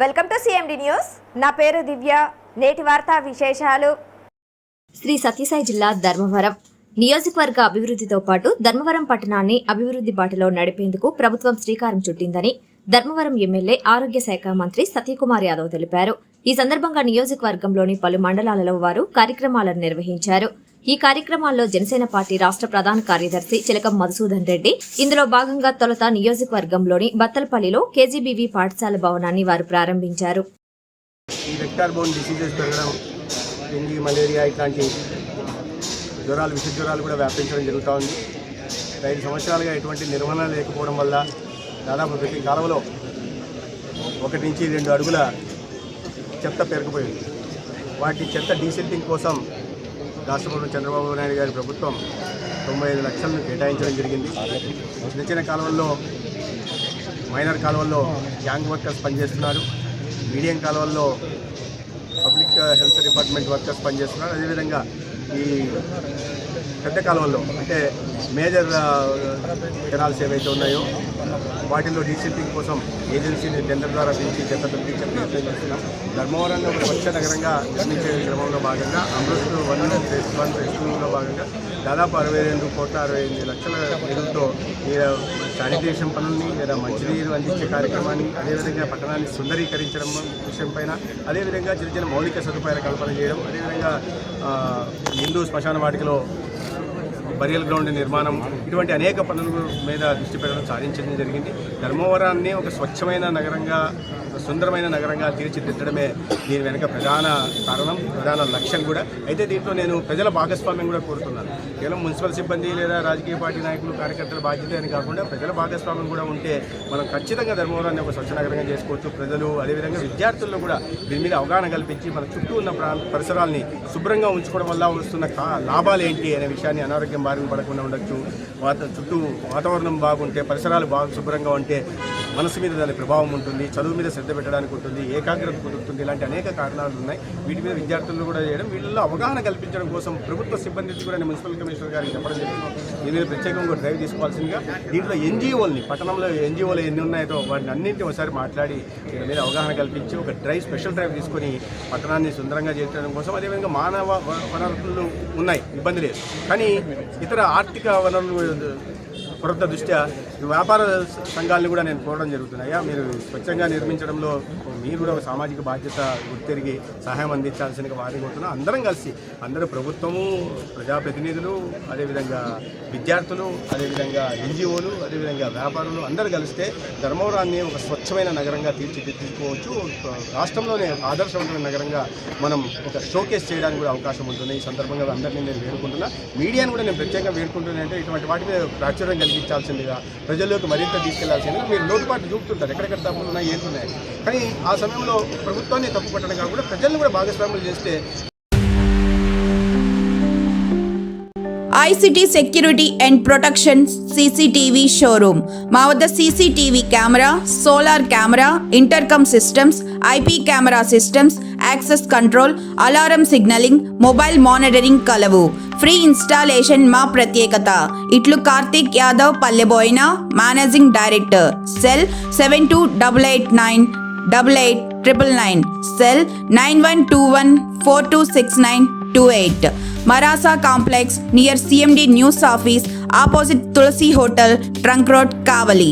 welcome to CMD news నా పేరు దివ్య. నేటి వార్తా విశేషాలు. శ్రీ సత్యసాయి జిల్లా ధర్మవరం. నియోజకవర్గ అభివృద్ధితో పాటు ధర్మవరం పట్టణాన్ని అభివృద్ధి బాటలో నడిపేందుకు ప్రభుత్వం శ్రీకారం చుట్టిందని ధర్మవరం ఎమ్మెల్యే ఆరోగ్య శాఖ మంత్రి సత్యకుమార్ యాదవ్ తెలిపారు. ఈ సందర్భంగా నియోజకవర్గంలోని పలు మండలాలలో వారు కార్యక్రమాలను నిర్వహించారు. ఈ కార్యక్రమాల్లో జనసేన పార్టీ రాష్ట్ర ప్రధాన కార్యదర్శి చిలకం మధుసూదన్ రెడ్డి ఇందులో భాగంగా తొలుత నియోజకవర్గంలోని బత్తలపల్లిలో కేజీబీవీ పాఠశాల భవనాన్ని వారు ప్రారంభించారు. ఈ వెక్టార్ బోన్ డిసీజెస్ పెరగడం డెంగీ మలేరియా ఇట్లాంటి జ్వరాలు విష జ్వరాలు కూడా వ్యాపించడం జరుగుతూ ఉంది. ఐదు సంవత్సరాలుగా ఎటువంటి నిర్వహణ లేకపోవడం వల్ల దాదాపు ప్రతి కాలంలో ఒకటి నుంచి రెండు అడుగుల చెత్త పెరిగిపోయింది. వాటి చెత్త డీసెల్టింగ్ కోసం రాష్ట్రంలో చంద్రబాబు నాయుడు గారి ప్రభుత్వం తొంభై ఐదు లక్షలను కేటాయించడం జరిగింది. చిన్న చిన్న కాలువల్లో మైనర్ కాలువల్లో గ్యాంగ్ వర్కర్స్ పనిచేస్తున్నారు. మీడియం కాలువల్లో పబ్లిక్ హెల్త్ డిపార్ట్మెంట్ వర్కర్స్ పనిచేస్తున్నారు. అదేవిధంగా ఈ పెద్ద కాలువల్లో అంటే మేజర్ కెనాల్స్ ఏవైతే ఉన్నాయో వాటిల్లో డీసెంటింగ్ కోసం ఏజెన్సీని టెండర్ ద్వారా పిలిచి చెత్త తొలగించే ప్రయత్నం చేస్తున్నాం. ధర్మవరాన్ని ఒక స్వచ్ఛ నగరంగా నిర్మించే క్రమంలో భాగంగా Amrut one phase one phase టూలో భాగంగా దాదాపు అరవై రెండు కోట్ల అరవై ఎనిమిది లక్షల నిధులతో శానిటేషన్ పనుల్ని లేదా మంచినీరు అందించే కార్యక్రమాన్ని అదేవిధంగా పట్టణాన్ని సుందరీకరించడం విషయం పైన అదేవిధంగా చిన్న చిన్న మౌలిక సదుపాయాల కల్పన చేయడం అదేవిధంగా హిందూ శ్మశాన వాటికలో బరియల్ గ్రౌండ్ నిర్మాణం ఇటువంటి అనేక పనుల మీద దృష్టి పెట్టడం సాధించడం జరిగింది. ధర్మవరాన్ని ఒక స్వచ్ఛమైన నగరంగా సుందరమైన నగరంగా తీర్చిదిద్దడమే దీని వెనుక ప్రధాన కారణం ప్రధాన లక్ష్యం కూడా. అయితే దీంట్లో నేను ప్రజల భాగస్వామ్యం కూడా కోరుతున్నాను. కేవలం మున్సిపల్ సిబ్బంది లేదా రాజకీయ పార్టీ నాయకులు కార్యకర్తల బాధ్యత అని కాకుండా ప్రజల భాగస్వామ్యం కూడా ఉంటే మనం ఖచ్చితంగా ధర్మవరాన్ని ఒక స్వచ్ఛ నగరంగా చేసుకోవచ్చు. ప్రజలు అదేవిధంగా విద్యార్థుల్లో కూడా దీని మీద అవగాహన కల్పించి మన చుట్టూ ఉన్న పరిసరాల్ని శుభ్రంగా ఉంచుకోవడం వల్ల వస్తున్న కా- లాభాలు ఏంటి అనే విషయాన్ని అనారోగ్యం బారిన పడకుండా ఉండొచ్చు. వాత చుట్టూ వాతావరణం బాగుంటే పరిసరాలు బాగా శుభ్రంగా ఉంటే మనసు మీద దాని ప్రభావం ఉంటుంది. చదువు మీద శ్రద్ధ పెట్టడానికి ఉంటుంది ఏకాగ్రత కుదురుతుంది ఇలాంటి అనేక కారణాలు ఉన్నాయి. వీటి మీద విద్యార్థులు కూడా చేయడం వీళ్ళలో అవగాహన కల్పించడం కోసం ప్రభుత్వ సిబ్బందికి కూడా నేను మున్సిపల్ కమిషనర్ గారికి చెప్పడం జరిగింది. దీని మీద ప్రత్యేకంగా డ్రైవ్ తీసుకోవాల్సిందిగా దీంట్లో ఎన్జిఓల్ని పట్టణంలో ఎన్జిఓలు ఎన్ని ఉన్నాయో వాటిని అన్నింటినీ ఒకసారి మాట్లాడి దీని మీద అవగాహన కల్పించి ఒక డ్రైవ్ స్పెషల్ డ్రైవ్ తీసుకొని పట్టణాన్ని సుందరంగా చేర్చడం కోసం అదేవిధంగా మానవ వనరులు ఉన్నాయి ఇబ్బంది లేదు. కానీ ఇతర ఆర్థిక వనరులు కొరత దృష్ట్యా వ్యాపార సంఘాలను కూడా నేను కోరడం జరుగుతుంది. అయ్యా మీరు స్వచ్ఛంగా నిర్మించడంలో మీరు కూడా ఒక సామాజిక బాధ్యత గుర్తిరిగి సహాయం అందించాల్సిన వారిని కోరుతున్నాం అందరం కలిసి అందరూ ప్రభుత్వము ప్రజాప్రతినిధులు అదేవిధంగా విద్యార్థులు అదేవిధంగా ఎన్జిఓలు అదేవిధంగా వ్యాపారులు అందరూ కలిస్తే ధర్మవరాన్ని ఒక స్వచ్ఛమైన నగరంగా తీర్చిదిద్దుకోవచ్చు. రాష్ట్రంలోనే ఆదర్శవంతమైన నగరంగా మనం ఒక షోకేస్ చేయడానికి కూడా అవకాశం ఉంటుంది. ఈ సందర్భంగా అందరినీ నేను వేడుకుంటున్నా. మీడియాను కూడా నేను ప్రత్యేకంగా వేడుకుంటున్నా అంటే ఇటువంటి వాటి మీద ప్రాచుర్యం కలిగించాల్సిందిగా ప్రజల్లోకి మరింత తీసుకెళ్ళాల్సిందిగా మీరు లోటుపాట్లు చూపుతుంటారు. ఎక్కడెక్కడ తప్పులు ఉన్నాయి ఏంటున్నాయి కానీ ఆ సమయంలో ప్రభుత్వాన్ని తప్పు పట్టడం కాకుండా ప్రజలను కూడా భాగస్వాములు చేస్తే ICT security and protection CCTV showroom. మా వద్ద CCTV camera solar camera intercom systems IP camera systems access control alarm signalling mobile monitoring కలవు. ఫ్రీ ఇన్స్టాలేషన్ మా ప్రత్యేకత. ఇట్లు Karthik Yadav Palleboina managing director. Cell seven two double eight nine double eight triple nine. Cell nine one two one four two six nine two eight. Marasa complex near CMD news office opposite Tulasi hotel trunk road Kavali.